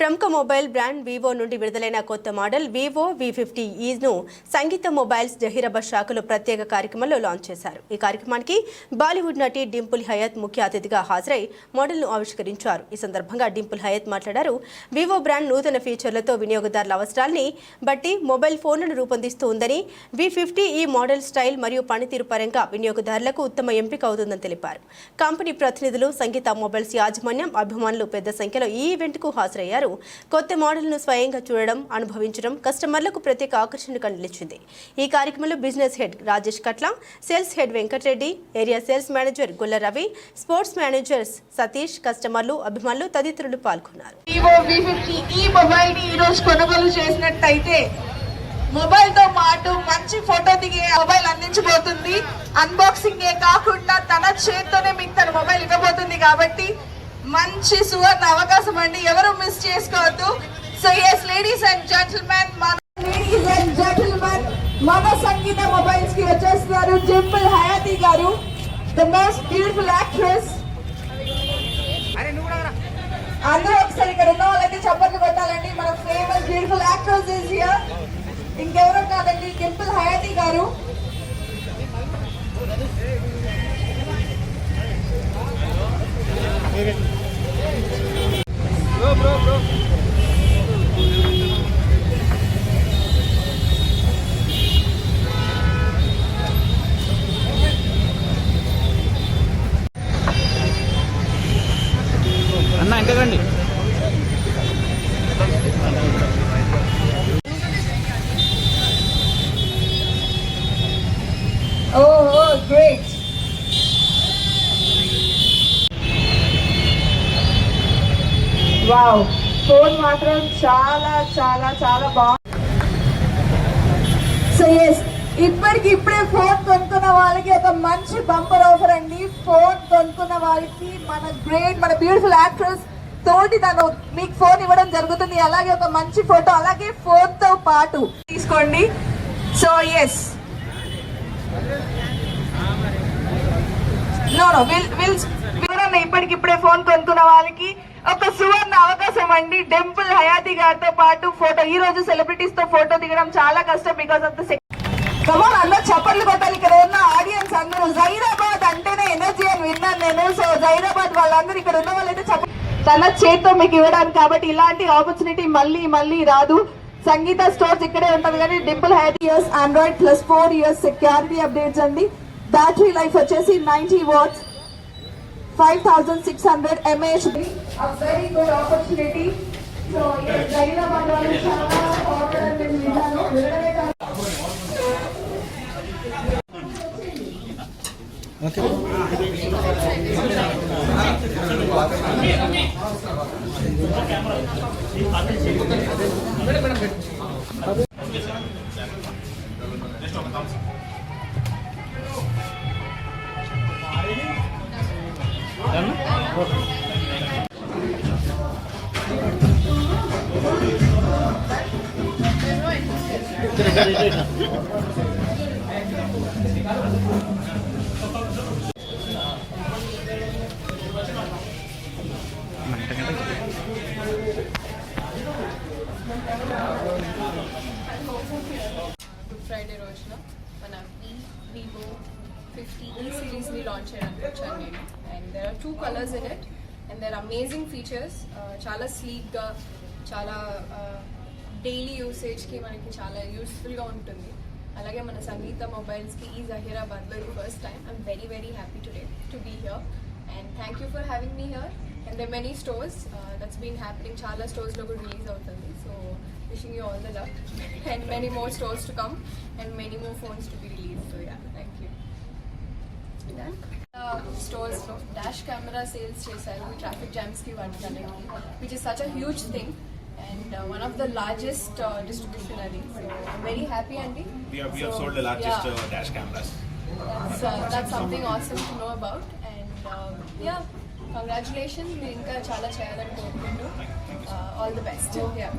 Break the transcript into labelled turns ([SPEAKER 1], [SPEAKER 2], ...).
[SPEAKER 1] ప్రముఖ mobile brand Vivo నుండి విడుదలైన కొత్త మోడల్ వివో వి ఫిఫ్టీ ఈను సంగీత మొబైల్స్ జహీరాబాద్ శాఖలో ప్రత్యేక కార్యక్రమంలో లాంచ్ చేశారు. ఈ కార్యక్రమానికి బాలీవుడ్ నటి డింపుల్ హయత్ ముఖ్య అతిథిగా హాజరై మోడల్ను ఆవిష్కరించారు. ఈ సందర్భంగా డింపుల్ హయత్ మాట్లాడారు. వివో బ్రాండ్ నూతన ఫీచర్లతో వినియోగదారుల అవసరాల్ని బట్టి మొబైల్ ఫోన్లను రూపొందిస్తూ ఉందని వి ఫిఫ్టీ ఈ మోడల్ స్టైల్ మరియు పనితీరు పరంగా వినియోగదారులకు ఉత్తమ ఎంపిక అవుతుందని తెలిపారు. కంపెనీ ప్రతినిధులు సంగీత మొబైల్స్ యాజమాన్యం అభిమానులు పెద్ద సంఖ్యలో ఈ ఈవెంట్కు హాజరయ్యారు. కొత్త మోడల్ను స్వయంగా చూడడం అనుభవించడం కస్టమర్లకు ప్రత్యేక ఆకర్షణగా నిలిచింది ఈ కార్యక్రమంలో business head Rajesh Katla sales head Venkatareddy area sales manager Gulla Ravi sports managers Satish కస్టమర్లు అభిమానులు తదితరులు పాల్గొన్నారు.
[SPEAKER 2] ఈ మొబైల్ని ఈ రోజు కొనుగోలు చేసినట్టయితే మొబైల్తో పాటు మంచి ఫోటో దిగే మొబైల్ అందించబోతుంది. అన్బాక్సింగ్ ఏ కాకుండా తన చేత్తోనే మీకు తన మొబైల్ ఇవ్వబోతుంది కాబట్టి మంచి సువర్ణ అవకాశం అండి ఎవరు మిస్ చేసుకోవద్దు so yes ladies and gentlemen మన లేడీస్ అండ్ జెంటిల్మెన్ మన సంగీత మొబైల్స్కి వచ్చేస్తున్నారు డింపుల్ హయాతి గారు ద మోస్ట్ బ్యూటిఫుల్ యాక్ట్రెస్ అందరూ ఒకసారి ఇక్కడ ఉన్న వాళ్ళైతే చప్పట్లు కొట్టాలండి మన famous beautiful actress is here ఇంకెవరో కాదండి డింపుల్ హయాతి గారు
[SPEAKER 3] అన్న
[SPEAKER 2] వావ్. ఫోన్ మాత్రం చాలా చాలా చాలా బాగుంది సో ఎస్ ఇప్పటికి ఇప్పుడే ఫోన్ కొనుక్కున్న వాళ్ళకి ఒక మంచి బంపర్ ఆఫర్ అండి. ఫోన్ కొనుక్కున్న వాళ్ళకి మన గ్రేట్ మన బ్యూటిఫుల్ యాక్ట్రెస్ తోటి తను మీకు ఫోన్ ఇవ్వడం జరుగుతుంది. అలాగే ఒక మంచి ఫోటో అలాగే ఫోన్తో పాటు తీసుకోండి. So yes no no will will ఇప్పటికిప్పుడే ఫోన్ కొనుక్కున్న వాళ్ళకి ఒక సువర్ణ అవకాశం అండి. డెంపుల్ హయాతి గారితో పాటు ఫోటో ఈ రోజు సెలబ్రిటీస్తో ఫోటో దిగడం చాలా కష్టం బికాస్ ఆఫ్ ద కమోన్ అందరూ చప్పట్లు కొట్టాలి. ఇక్కడ ఉన్న ఆడియన్స్ అందరూ జైరాబాద్ అంటేనే ఎనర్జీ అని విన్నాను నేను. సో జైరాబాద్ వాళ్ళందరూ ఇక్కడ ఉన్న వాళ్ళైతే చెప్ప తన చేత్తో మీకు ఇవ్వడానికి కాబట్టి ఇలాంటి ఆపర్చునిటీ మళ్ళీ మళ్ళీ రాదు. సంగీత స్టోర్స్ ఇక్కడే ఉంటది కానీ Dimple eight years Android plus four years security updates అండి. బ్యాటరీ లైఫ్ వచ్చేసి ninety watts five thousand six hundred mAh very good opportunity so Zaheerabad వాళ్ళు చాలా ఆర్డర్ నేను విన్నాను వినడమే
[SPEAKER 4] Nah, ఫిఫ్టీ ఈ సిరీస్ని లాంచ్ చేయడానికి వచ్చాను నేను and there are two colours in it and there amazing features చాలా స్లీక్గా చాలా డైలీ యూసేజ్కి మనకి చాలా యూస్ఫుల్గా ఉంటుంది అలాగే మన సంగీత మొబైల్స్కి ఈ జహీరాబాద్లో ఇది first time I'm very very happy today to be here and thank you for having me here and there many stores that's been happening చాలా స్టోర్స్లో కూడా రిలీజ్ అవుతుంది so wishing you all the luck and many more stores to come and many more phones to be released. So yeah, thank you. Done. స్టోర్స్లో dash camera sales చేశారు traffic జామ్స్కి వాటికి which is such a huge thing and one of the largest distribution అది very happy అండి
[SPEAKER 5] We have, we have sold the largest uh, dash cameras.
[SPEAKER 4] that's, uh, that's something awesome to know about and uh, yeah congratulations మీరు ఇంకా చాలా చేయాలని కోరుకుంటూ all the best yeah